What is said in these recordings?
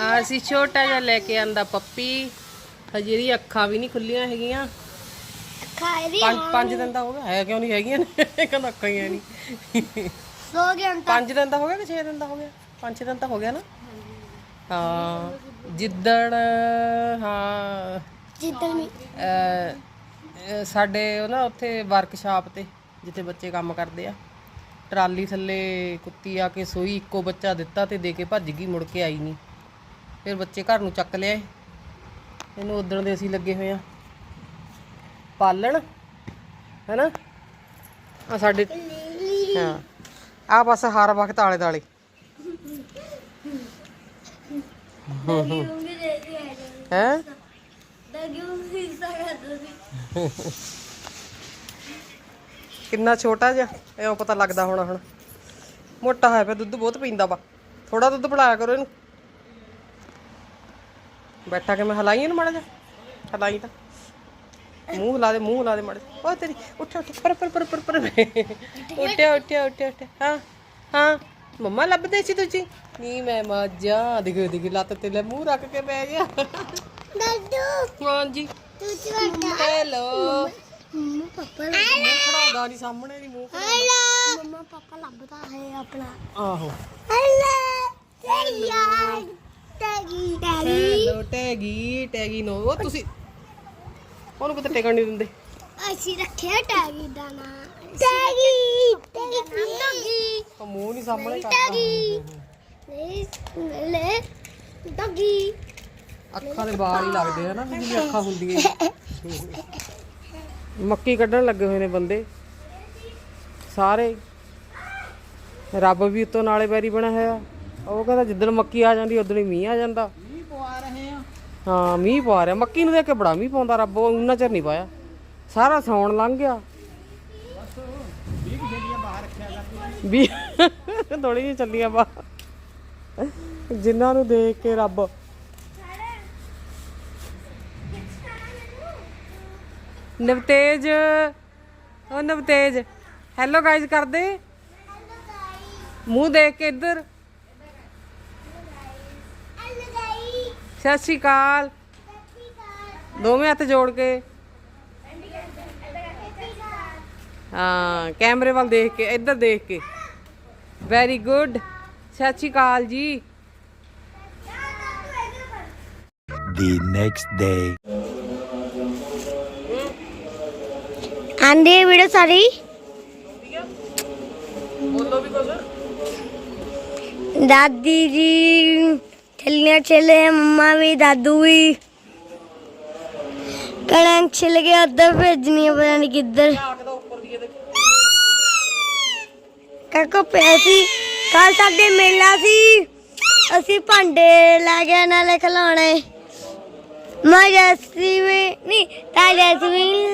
ਆ ਅਸੀਂ ਛੋਟਾ ਜਿਹਾ ਲੈ ਕੇ ਆਂਦਾ ਪੱਪੀ। ਹਜੇ ਇਹਦੀ ਅੱਖਾਂ ਵੀ ਨਹੀਂ ਖੁੱਲੀਆਂ ਹੈਗੀਆਂ। ਖਾਈ ਦੀ ਪੰਜ ਪੰਜ ਦਿਨ ਦਾ ਹੋ ਗਿਆ। ਹੈ ਕਿਉਂ ਨਹੀਂ ਹੈਗੀਆਂ ਨੇ? ਕਹਿੰਦਾ ਅੱਖਾਂ ਹੀ ਹੈ ਨਹੀਂ। ਸੋ ਗਿਆ ਤਾਂ। ਪੰਜ ਦਿਨ ਦਾ ਹੋ ਗਿਆ ਕਿ 6 ਦਿਨ ਦਾ ਹੋ ਗਿਆ? ਪੰਜ ਛੇ ਦਿਨ ਤਾਂ ਹੋ ਗਿਆ ਨਾ। ਹਾਂ। ਜਿੱਦਣ ਹਾਂ। ਜਿੱਦਣ ਸਾਡੇ ਉਹ ਨਾ ਉੱਥੇ ਵਰਕਸ਼ਾਪ ਤੇ ਜਿੱਥੇ ਬੱਚੇ ਕੰਮ ਕਰਦੇ ਆ। ਟਰਾਲੀ ਥੱਲੇ ਕੁੱਤੀ ਆ ਕੇ ਸੋਈ ਇੱਕੋ ਬੱਚਾ ਦਿੱਤਾ ਤੇ ਦੇ ਕੇ ਭੱਜ ਗਈ ਮੁੜ ਕੇ ਆਈ ਨਹੀਂ। ਫਿਰ ਬੱਚੇ ਘਰ ਨੂੰ ਚੱਕ ਲਿਆਏ। ਇਹਨੂੰ ਉਦਣ ਦੇ ਅਸੀਂ ਲੱਗੇ ਹੋਏ ਆ। ਪਾਲਣ, ਹੈਨਾ? ਆ ਸਾਡੇ ਹਾਂ। ਆ ਬਸ ਹਰ ਵਕਤ ਆਲੇ ਦਾਲੇ ਡੱਗੀ ਹੈ? ਕਿੰਨਾ ਛੋਟਾ ਜਿਹਾ? ਐਂ ਪਤਾ ਲੱਗਦਾ ਹੋਣਾ ਹੁਣ। ਮੋਟਾ ਹੋਇਆ ਪਿਆ ਦੁੱਧ ਬਹੁਤ ਪੀਂਦਾ ਵਾ। ਥੋੜਾ ਦੁੱਧ ਪਿਲਾਇਆ ਕਰੋ ਇਹਨੂੰ। ਬੈਠਾ ਕੇ ਮੈਂ ਹਲਾਈ ਇਹਨੂੰ ਮਾੜਾ ਜਿਹਾ? ਹਲਾਈ ਤਾਂ। ਮੂੰਹ ਹਿਲਾ ਦੇ ਮੂੰਹ ਹਿਲਾ ਦੇ ਮਾੜਾ ਜਿਹਾ। ਓ ਤੇਰੀ ਉੱਠ ਉੱਠ ਪਰ ਪਰ ਪਰ ਪਰ ਪਰ ਉੱਠਿਆ ਉੱਠਿਆ ਉੱਠਿਆ ਉੱਠਿਆ। ਹਾਂ ਹਾਂ। ਮੰਮਾ ਲੱਭਦੇ ਸੀ ਤੁਸੀਂ? ਨਹੀਂ ਮੈਂ ਮਾਜਾ। ਦਿਖ ਦਿਖ ਲੱਤ ਤੇ ਲੈ ਮੂੰਹ ਰੱਖ ਕੇ ਬਹਿ ਗਿਆ। ਦੱਦੂ ਹਾਂਜੀ। ਤੂੰ ਚੜਦਾ ਹੈਲੋ। ਮੰਮਾ ਪਾਪਾ ਮੂੰਹ ਖੜਾਉਂਦਾ ਨਹੀਂ ਸਾਹਮਣੇ ਦੀ ਮੂੰਹ ਹੈਲੋ। ਮੰਮਾ ਪਾਪਾ ਲੱਭਦਾ ਹੈ ਆਪਣਾ। ਆਹੋ। ਹੈਲੋ। ਯਾਰ ਟੈਗੀ ਟੈਗੀ ਹੈਲੋ ਟੈਗੀ ਟੈਗੀ ਨੋ। ਉਹ ਤੁਸੀਂ ਉਹਨੂੰ ਕਿਤੇ ਟਿਕਣ ਨਹੀਂ ਦਿੰਦੇ। ਅਸੀਂ ਰੱਖਿਆ ਟੈਗੀ ਦਾ ਨਾਂ। ਟੈਗੀ ਟੈਗੀ। ਉਹ ਮੂੰਹ ਨਹੀਂ ਸਾਹਮਣੇ ਟੈਗੀ। ਕਰਦਾ ਲੈ ਲੈ ਡੱਗੀ ਅੱਖਾਂ ਦੇ ਬਾਹਰ ਹੀ ਲੱਗਦੇ ਆ ਨਾ ਜਿਹਦੀ ਅੱਖਾਂ ਹੁੰਦੀਆਂ ਹੀ। ਮੱਕੀ ਕੱਢਣ ਲੱਗੇ ਹੋਏ ਨੇ ਬੰਦੇ। ਸਾਰੇ। ਰੱਬ ਵੀ ਉੱਤੋਂ ਨਾਲੇ ਪੈਰੀ ਬਣਿਆ ਹੋਇਆ। ਉਹ ਕਹਿੰਦਾ ਜਿੱਦਣ ਮੱਕੀ ਆ ਜਾਂਦੀ ਉਦੋਂ ਹੀ ਮੀਂਹ ਆ ਜਾਂਦਾ। ਮੀਂਹ ਪਵਾ ਰਹੇ ਆ। ਹਾਂ ਮੀਂਹ ਪਵਾ ਰਿਹਾ। ਮੱਕੀ ਨੂੰ ਦੇਖ ਕੇ ਬੜਾ ਮੀਂਹ ਪਾਉਂਦਾ ਰੱਬ ਉਹ ਉਨਾ ਚਿਰ ਨਹੀਂ ਪਾਇਆ। ਸਾਰਾ ਸੌਣ ਲੰਘ ਗਿਆ। ਵੀ ਥੋੜੀ ਜਿਹੀ ਚੱਲੀਆਂ ਬਾ ਜਿਨ੍ਹਾਂ ਨੂੰ ਦੇਖ ਕੇ ਰੱਬ ਨਵਤੇਜ ਉਹ ਨਵਤੇਜ। ਹੈਲੋ ਗਾਇਜ਼ ਕਰਦੇ? ਮੂੰਹ ਦੇਖ ਕੇ ਇੱਧਰ। ਸਤਿ ਸ਼੍ਰੀ ਅਕਾਲ। ਦੋਵੇਂ ਹੱਥ ਜੋੜ ਕੇ। ਹਾਂ ਕੈਮਰੇ ਵੱਲ ਦੇਖ ਕੇ ਇੱਧਰ ਦੇਖ ਕੇ। ਵੈਰੀ ਗੁੱਡ ਸਤਿ ਸ਼੍ਰੀ ਅਕਾਲ ਜੀ। The next day. ਆਂਦੀ ਵੀਡੀਓ ਸਾਰੀ? ਬੋਲੋ ਵੀ ਕੁਝ ਦਾਦੀ ਜੀ ਛੱਲੀਆਂ ਛਿਲੇ ਮੰਮਾ ਵੀ, ਦਾਦੂ ਵੀ। ਕਣਕ ਛਿਲ ਗਿਆ ਉੱਧਰ ਭੇਜਣੀ ਪਤਾ ਨਹੀਂ ਕਿੱਧਰ। ਆਖਦਾ ਉੱਪਰ ਸੀ। ਕੱਲ ਸਾਡੇ ਮੇਲਾ ਸੀ। ਅਸੀਂ ਭਾਂਡੇ ਲੈ ਗਏ ਨਾਲੇ ਖਿਲਾਉਣੇ ਮੈਂ ਜੈਸੀ ਵੀ ਨਹੀਂ ਤਾਂ ਜੈਸੀ ਵੀ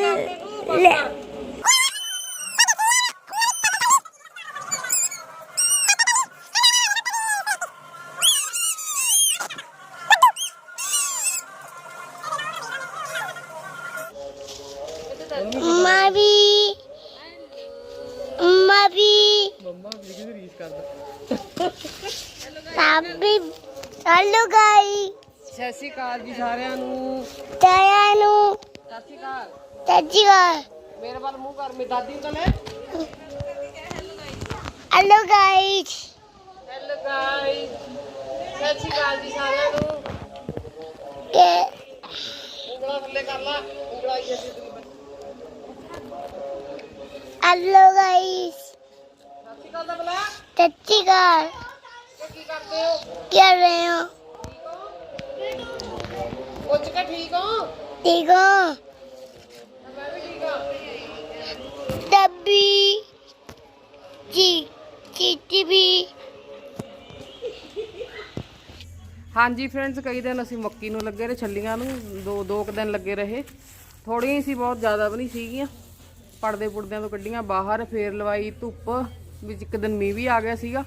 ਮਾਵੀ ਮੰਮਾ ਵੀ ਕਿਹਦੀ ਰੀਸ ਕਰਦਾ ਸਾਬੀ ਹੈਲੋ ਗਾਈ। ਸਤਿ ਸ਼੍ਰੀ ਅਕਾਲ ਜੀ ਸਾਰਿਆਂ ਨੂੰ। ਤਾਇਆ ਨੂੰ। ਸਤਿ ਸ਼੍ਰੀ ਅਕਾਲ। ਚਾਚੀ ਗਾ ਮੇਰੇ ਵੱਲ ਮੂੰਹ ਕਰ ਮੇਰੀ ਦਾਦੀ ਨੂੰ ਤਾਂ ਲੈ। ਹੈਲੋ ਗਾਈਸ ਹੈਲੋ ਗਾਇਸ ਸਤਿ ਸ਼੍ਰੀ ਅਕਾਲ ਜੀ ਸਾਰਿਆਂ ਨੂੰ। ਕੇ ਉਂਗਲਾਂ ਥੱਲੇ ਕਰ ਲਾ। ਉਂਗਲਾਂ ਆਈ ਅਸੀਂ ਹੈਲੋ ਗਾਈਸ ਬਲਾ ਚਾਚੀ ਗਾ ਇਹ ਕੀ ਕਰਦੇ ਹੋ ਕੀ ਕਰ ਰਹੇ ਹੋ? ਪੁੱਛ ਕੇ ਠੀਕ ਹੋ? ਠੀਕ ਹੋ। ਮੈਂ ਵੀ ਠੀਕ ਹਾਂ ਡੱਬੀ ਜੀ ਚੀਟੀ ਵੀ। ਹਾਂਜੀ ਫਰੈਂਡਸ ਕਈ ਦਿਨ ਅਸੀਂ ਮੱਕੀ ਨੂੰ ਲੱਗੇ ਰਹੇ ਛੱਲੀਆਂ ਨੂੰ। ਦੋ ਦੋ ਕੁ ਦਿਨ ਲੱਗੇ ਰਹੇ। ਥੋੜੀਆਂ ਹੀ ਸੀ ਬਹੁਤ ਜ਼ਿਆਦਾ ਵੀ ਨਹੀਂ ਸੀਗੀਆਂ। ਪੜਦੇ ਪੁੜਦਿਆਂ ਤੋਂ ਕੱਢੀਆਂ ਬਾਹਰ ਫੇਰ ਲਵਾਈ ਧੁੱਪ। ਵਿੱਚ ਇੱਕ ਦਿਨ ਮੀਂਹ ਵੀ ਆ ਗਿਆ ਸੀਗਾ।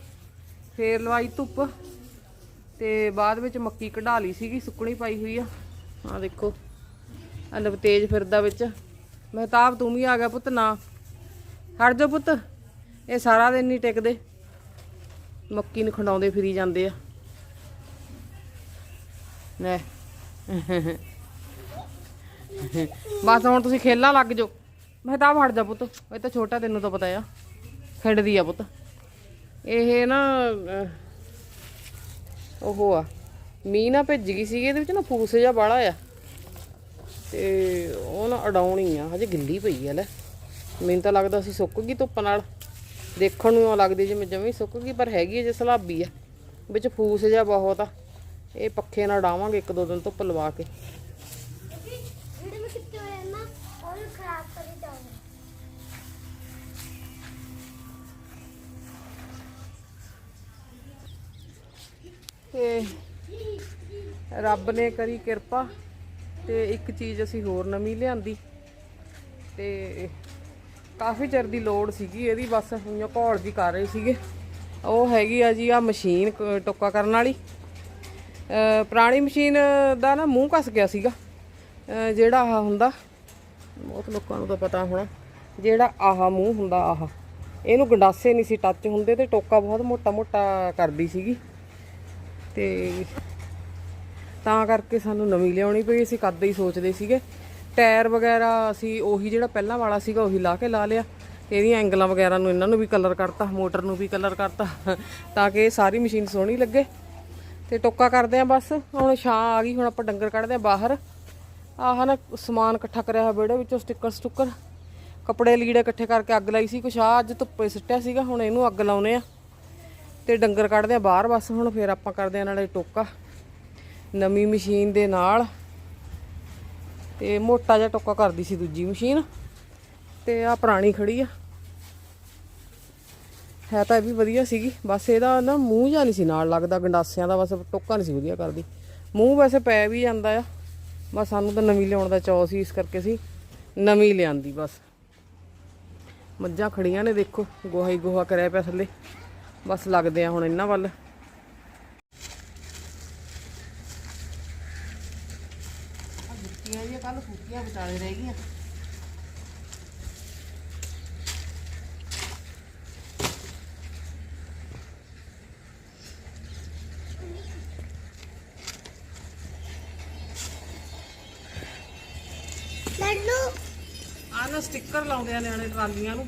ਫੇਰ ਲਵਾਈ ਧੁੱਪ ਤੇ ਬਾਅਦ ਵਿੱਚ ਮੱਕੀ ਕਢਾ ਲਈ ਸੀਗੀ, ਸੁੱਕਣੀ ਪਾਈ ਹੋਈ ਆ। ਆ ਦੇਖੋ ਅਨਬ ਤੇਜ ਫਿਰਦਾ ਵਿੱਚ। ਮਹਿਤਾਬ ਤੂੰ ਵੀ ਆ ਗਿਆ ਪੁੱਤ, ਨਾ। ਹਟ ਜਾ ਪੁੱਤ, ਇਹ ਸਾਰਾ ਦਿਨ ਨਹੀਂ ਟਿਕਦੇ। ਮੱਕੀ ਨੂੰ ਖੰਡਾਉਂਦੇ ਫਿਰੀ ਜਾਂਦੇ ਆ। ਲੈ। ਬਸ ਹੁਣ ਤੁਸੀਂ ਖੇਲਣ ਲੱਗ ਜਾਓ। ਮਹਿਤਾਬ ਹਟ ਜਾ ਪੁੱਤ, ਇਹ ਤਾਂ ਛੋਟਾ ਤੈਨੂੰ ਤਾਂ ਪਤਾ ਆ। ਖੜਦੀ ਆ ਪੁੱਤ। ਇਹ ਨਾ ਉਹ ਆ। ਮੀਂਹ ਨਾ ਭਿੱਜ ਗਈ ਸੀਗੀ, ਇਹਦੇ ਵਿੱਚ ਨਾ ਫੂਸ ਜਿਹਾ ਬਾਲਾ ਆ। ਤੇ ਉਹ ਨਾ ਅਡਾਉਣੀ ਆ, ਹਜੇ ਗਿੱਲੀ ਪਈ ਆ, ਲੈ। ਮੈਨੂੰ ਤਾਂ ਲੱਗਦਾ ਸੀ ਸੁੱਕ ਗਈ ਧੁੱਪ ਨਾਲ। ਦੇਖਣ ਨੂੰ ਉਹ ਲੱਗਦੀ ਜਿਵੇਂ ਜਮੀ ਸੁੱਕ ਗਈ, ਪਰ ਹੈਗੀ ਹੈ ਜੇ ਸਲਾਬੀ ਆ। ਵਿੱਚ ਫੂਸ ਜਿਹਾ ਬਹੁਤ ਆ। ਇਹ ਪੱਖੇ ਨਾਲ ਡਾਵਾਂਗੇ ਇੱਕ ਦੋ ਦਿਨ ਧੁੱਪ ਲਵਾ ਕੇ। ਤੇ ਰੱਬ ਨੇ ਕਰੀ ਕਿਰਪਾ ਤੇ ਇੱਕ ਚੀਜ਼ ਅਸੀਂ ਹੋਰ ਨਵੀਂ ਲਿਆਂਦੀ ਤੇ ਕਾਫੀ ਚਿਰ ਦੀ ਲੋੜ ਸੀਗੀ ਇਹਦੀ, ਬਸ ਹੁਣ ਘੋਲ ਜੀ ਕਰ ਰਹੇ ਸੀਗੇ। ਉਹ ਹੈਗੀ ਆ ਜੀ ਆ ਮਸ਼ੀਨ ਕ- ਟੋਕਾ ਕਰਨ ਵਾਲੀ। ਪੁਰਾਣੀ ਮਸ਼ੀਨ ਦਾ ਨਾ ਮੂੰਹ ਕੱਸ ਗਿਆ ਸੀਗਾ। ਜਿਹੜਾ ਆਹ ਹੁੰਦਾ, ਬਹੁਤ ਲੋਕਾਂ ਨੂੰ ਤਾਂ ਪਤਾ ਹੋਣਾ, ਜਿਹੜਾ ਆਹ ਮੂੰਹ ਹੁੰਦਾ ਆਹ। ਇਹਨੂੰ ਗੰਡਾਸੇ ਨਹੀਂ ਸੀ ਟੱਚ ਹੁੰਦੇ ਤੇ ਟੋਕਾ ਬਹੁਤ ਮੋਟਾ ਮੋਟਾ ਕਰਦੀ ਸੀਗੀ। ਤੇ ਤਾਂ ਕਰਕੇ ਸਾਨੂੰ ਨਵੀਂ ਲਿਆਉਣੀ ਪਈ, ਅਸੀਂ ਕੱਦ ਹੀ ਸੋਚਦੇ ਸੀਗੇ। ਟਾਇਰ ਵਗੈਰਾ ਅਸੀਂ ਉਹੀ ਜਿਹੜਾ ਪਹਿਲਾਂ ਵਾਲਾ ਸੀਗਾ, ਉਹੀ ਲਾ ਕੇ ਲਾ ਲਿਆ। ਇਹਦੀਆਂ ਐਂਗਲਾਂ ਵਗੈਰਾ ਨੂੰ ਇਹਨਾਂ ਨੂੰ ਵੀ ਕਲਰ ਕਰਤਾ, ਮੋਟਰ ਨੂੰ ਵੀ ਕਲਰ ਕਰਤਾ, ਤਾਂ ਕਿ ਇਹ ਸਾਰੀ ਮਸ਼ੀਨ ਸੋਹਣੀ ਲੱਗੇ। ਤੇ ਟੋਕਾ ਕਰਦੇ ਆ ਬਸ, ਹੁਣ ਛਾਂ ਆ ਗਈ, ਹੁਣ ਆਪਾਂ ਡੰਗਰ ਕੱਢਦੇ ਆ ਬਾਹਰ। ਆਹ ਨਾ ਸਮਾਨ ਇਕੱਠਾ ਕਰਿਆ ਹੋਇਆ ਵਿਹੜੇ ਵਿੱਚੋਂ ਸਟicker ਸਟੁੱਕਰ ਕੱਪੜੇ ਲੀੜੇ ਇਕੱਠੇ ਕਰਕੇ ਅੱਗ ਲਾਈ ਸੀ, ਕੁਛ ਆ ਅੱਜ ਧੁੱਪੇ ਸਿੱਟਿਆ ਸੀਗਾ, ਹੁਣ ਇਹਨੂੰ ਅੱਗ ਲਾਉਨੇ ਆ। ਤੇ ਡੰਗਰ ਕੱਢਦੇ ਆ ਬਾਹਰ, ਬਸ ਹੁਣ ਫੇਰ ਆਪਾਂ ਕਰਦੇ ਆ ਨਾਲੇ ਟੋਕਾ। ਨਵੀਂ ਮਸ਼ੀਨ ਦੇ ਨਾਲ। ਤੇ ਮੋਟਾ ਜਿਹਾ ਟੋਕਾ ਕਰਦੀ ਸੀ ਦੂਜੀ ਮਸ਼ੀਨ। ਤੇ ਆ ਪੁਰਾਣੀ ਖੜੀ ਆ। ਹੈ ਤਾਂ ਇਹ ਵੀ ਵਧੀਆ ਸੀਗੀ। ਬਸ ਇਹਦਾ ਨਾ ਮੂੰਹ ਜਾਂ ਨਹੀਂ ਸੀ ਨਾਲ ਲੱਗਦਾ, ਗੰਡਾਸਿਆਂ ਦਾ ਬਸ ਟੋਕਾ ਨਹੀਂ ਸੀ ਵਧੀਆ ਕਰਦੀ। ਮੂੰਹ ਵੈਸੇ ਪੈ ਵੀ ਜਾਂਦਾ ਆ। ਬਸ ਸਾਨੂੰ ਤਾਂ ਨਵੀਂ ਲਿਆਉਣ ਦਾ ਚਾਅ ਸੀ, ਇਸ ਕਰਕੇ ਸੀ ਨਵੀਂ ਲਿਆਂਦੀ ਬਸ। ਮੱਝਾਂ ਖੜੀਆਂ ਨੇ, ਦੇਖੋ, ਗੋਹਾ ਹੀ ਗੋਹਾ ਕਰਿਆ ਪਿਆ ਥੱਲੇ। ਬਸ ਲੱਗਦੇ ਆ ਹੁਣ ਇਹਨਾਂ ਵੱਲ। ਜੁੱਤੀਆਂ ਜੀ ਕੱਲ ਸੁੱਕੀਆਂ ਵਿਚਾਲੇ ਰਹਿ ਗਈਆਂ। ਲੱਡੂ। ਆ ਨਾ ਸਟicker ਲਾਉਂਦੇ ਆ ਨਿਆਣੇ ਟਰਾਲੀਆਂ ਨੂੰ।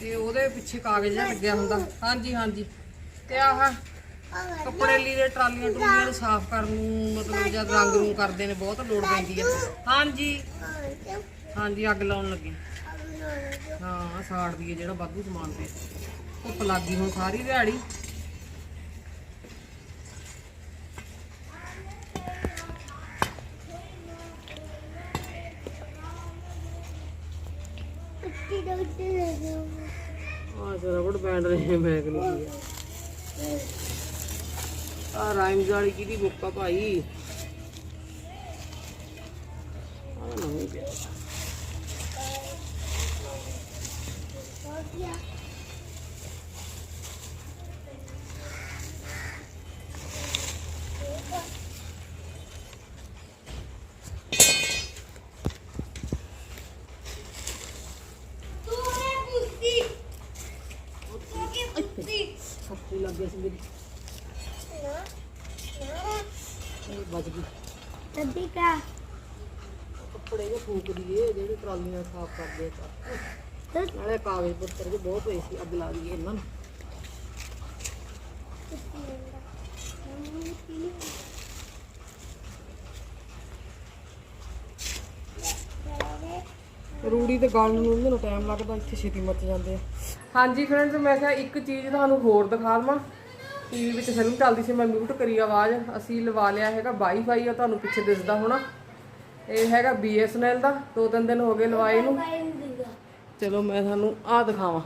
ਤੇ ਉਹਦੇ ਪਿੱਛੇ ਕਾਗਜ਼ ਜਿਹਾ ਲੱਗਿਆ ਹੁੰਦਾ। ਹਾਂਜੀ ਹਾਂਜੀ। ਤੇ ਆਹ ਕੱਪੜੇ ਲੀੜੇ ਟਰਾਲੀਆਂ ਟਰੂਲੀਆਂ ਨੂੰ ਸਾਫ਼ ਕਰਨ ਨੂੰ, ਮਤਲਬ ਜਦ ਰੰਗ ਨੂੰ ਕਰਦੇ ਨੇ, ਬਹੁਤ ਲੋੜ ਪੈਂਦੀ ਆ। ਹਾਂਜੀ। ਹਾਂਜੀ, ਅੱਗ ਲਾਉਣ ਲੱਗੇ। ਹਾਂ, ਆਹ ਸਾੜ ਦੀਏ ਜਿਹੜਾ ਵਾਧੂ ਸਮਾਨ ਪਿਆ। ਧੁੱਪ ਲੱਗ ਹੁਣ ਸਾਰੀ ਦਿਹਾੜੀ। ਪੱਤੀ ਦੇ ਉੱਤੇ ਦੇ ਦਿਓ ਆ ਬੈਂਡ ਰਹੇ ਬੈਗ ਲਈ ਆ। ਰਾਈਮਸ ਵਾਲੀ ਕਿਹਦੀ ਬੁੱਕ ਆ ਭਾਈ? ਆ ਨਹੀਂ ਪਿਆ ਤੂੰ ਹੈ ਪੁੱਤੀ ਤੂੰ ਕੀ ਪੁੱਤੀ ਸੱਤੀ ਲੱਗ ਗਿਆ ਸੀ ਮੇਰੀ। ਨਾ ਨਾ। ਇਹ ਬਚ ਗਈ। ਤੱਦੀ ਕਾ ਕੱਪੜੇ ਜੇ ਫੂਕ ਦੀਏ ਜਿਹੜੇ ਟਰਾਲੀਆਂ ਸਾਫ਼ ਕਰਦੇ ਆ ਨਾਲੇ ਕਾਗਜ਼ ਪੱਤਰ ਜੇ ਬਹੁਤ ਹੋਏ ਸੀ ਅੱਗ ਲਾ ਦਈਏ ਇਹਨਾਂ ਨੂੰ। ਰੂੜੀ ਤੇ ਗਾਲ ਨੂੰ ਉਹਨਾਂ ਨੂੰ ਟਾਈਮ ਲੱਗਦਾ ਇੱਥੇ ਛੇਤੀ ਮੱਚ ਜਾਂਦੇ ਆ। ਹਾਂਜੀ ਫਰੈਂਡਸ ਮੈਂ ਕਿਹਾ ਇੱਕ ਚੀਜ਼ ਤੁਹਾਨੂੰ ਹੋਰ ਦਿਖਾ ਦਵਾਂ। ਟੀਵੀ ਵਿੱਚ ਫਿਲਮ ਚੱਲਦੀ ਸੀ, ਮੈਂ ਮਿਊਟ ਕਰੀ ਆਵਾਜ਼। ਅਸੀਂ ਲਵਾ ਲਿਆ ਹੈਗਾ ਵਾਈਫਾਈ ਆ ਤੁਹਾਨੂੰ ਪਿੱਛੇ ਦਿਸਦਾ ਹੋਣਾ। ਇਹ ਹੈਗਾ BSNL ਦਾ, ਦੋ ਤਿੰਨ ਦਿਨ ਹੋ ਗਏ ਲਵਾਏ ਨੂੰ। ਚਲੋ ਮੈਂ ਤੁਹਾਨੂੰ ਆਹ ਦਿਖਾਵਾਂ।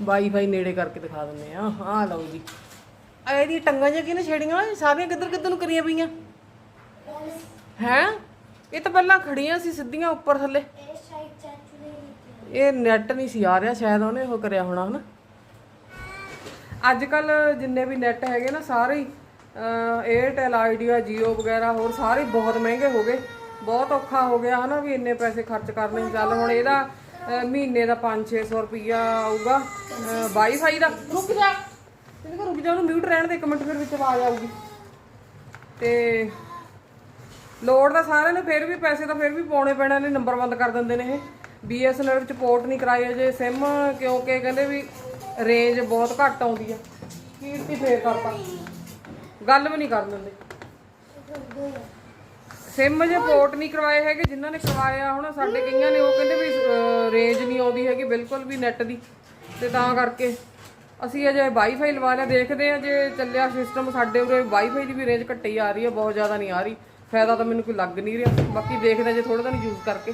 ਵਾਈਫਾਈ ਨੇੜੇ ਕਰਕੇ ਦਿਖਾ ਦਿੰਦੇ ਆ ਆਹ ਲਓ ਜੀ। ਆ ਇਹਦੀ ਟੰਗਾਂ ਜਿਹੀਆਂ ਕਿਹਨੇ ਛੇੜੀਆਂ ਸਾਰੀਆਂ ਕਿੱਧਰ ਕਿੱਧਰ ਨੂੰ ਕਰੀਆਂ ਪਈਆਂ? ਹੈ? ਇਹ ਤਾਂ ਪਹਿਲਾਂ ਖੜੀਆਂ ਸੀ ਸਿੱਧੀਆਂ ਉੱਪਰ ਥੱਲੇ। ਇਹ ਨੈਟ ਨਹੀਂ ਸੀ ਆ ਰਿਹਾ ਸ਼ਾਇਦ ਉਹਨੇ ਉਹ ਕਰਿਆ ਹੋਣਾ ਹਨਾ। ਅੱਜ ਕੱਲ ਜਿੰਨੇ ਵੀ ਨੈਟ ਹੈਗੇ ਨਾ ਸਾਰੇ ਹੀ 에ਅਰਟੈਲ ਆਈਡੀਆ ਜੀਓ ਵਗੈਰਾ ਹੋਰ ਸਾਰੇ ਬਹੁਤ ਮਹਿੰਗੇ ਹੋ ਗਏ। ਬਹੁਤ ਔਖਾ ਹੋ ਗਿਆ ਹਨਾ ਵੀ ਇੰਨੇ ਪੈਸੇ ਖਰਚ ਕਰਨੇ ਚੱਲ ਹੁਣ ਇਹਦਾ ਮਹੀਨੇ ਦਾ 5-600 ਰੁਪਈਆ ਆਊਗਾ ਵਾਈਫਾਈ ਦਾ। ਰੁਕ ਜਾ। ਤੈਨੂੰ ਰੁਕ ਜਾ ਉਹਨੂੰ ਮਿਊਟ ਰਹਿਣ ਦੇ ਇੱਕ ਮਿੰਟ ਫਿਰ ਵਿੱਚ ਆਵਾਜ਼ ਆਊਗੀ। ਤੇ ਲੋੜ ਤਾਂ ਸਾਰਿਆਂ ਨੇ ਫਿਰ ਵੀ ਪੈਸੇ ਤਾਂ ਫਿਰ ਵੀ ਪਾਉਣੇ ਪੈਣੇ ਨੇ ਨੰਬਰ ਬੰਦ ਕਰ ਦਿੰਦੇ ਨੇ ਇਹ। BSNL ਵਿੱਚ ਪੋਰਟ ਨਹੀਂ ਕਰਾਈ ਅਜੇ ਸਿਮ ਕਿਉਂਕਿ ਕਹਿੰਦੇ ਵੀ ਰੇਂਜ ਬਹੁਤ ਘੱਟ ਆਉਂਦੀ ਆ। ਕੀਰਤੀ ਫੇਰ ਕਰਤਾ ਗੱਲ ਵੀ ਨਹੀਂ ਕਰਨ ਦਿੰਦੇ। ਸਿਮ ਜੇ ਪੋਰਟ ਨਹੀਂ ਕਰਵਾਏ ਹੈਗੇ, ਜਿਨ੍ਹਾਂ ਨੇ ਕਰਵਾਇਆ ਹੁਣ, ਸਾਡੇ ਕਈਆਂ ਨੇ, ਉਹ ਕਹਿੰਦੇ ਵੀ ਰੇਂਜ ਨਹੀਂ ਆਉਂਦੀ ਹੈਗੀ, ਬਿਲਕੁਲ ਵੀ ਨੈਟ ਦੀ। ਤੇ ਤਾਂ ਕਰਕੇ ਅਸੀਂ ਅਜੇ ਵਾਈਫਾਈ ਲਵਾ ਲਿਆ, ਦੇਖਦੇ ਆ ਜੇ ਚੱਲਿਆ ਸਿਸਟਮ ਸਾਡੇ ਉਰੇ ਵਾਈਫਾਈ ਦੀ ਵੀ ਰੇਂਜ ਘੱਟੀ ਆ ਰਹੀ ਹੈ ਬਹੁਤ ਜ਼ਿਆਦਾ ਨਹੀਂ ਆ ਰਹੀ। ਫਾਇਦਾ ਤਾਂ ਮੈਨੂੰ ਕੋਈ ਲੱਗ ਨਹੀਂ ਰਿਹਾ। ਬਾਕੀ ਦੇਖਦੇ ਜੇ ਥੋੜਾ ਦਿਨ ਯੂਜ਼ ਕਰਕੇ।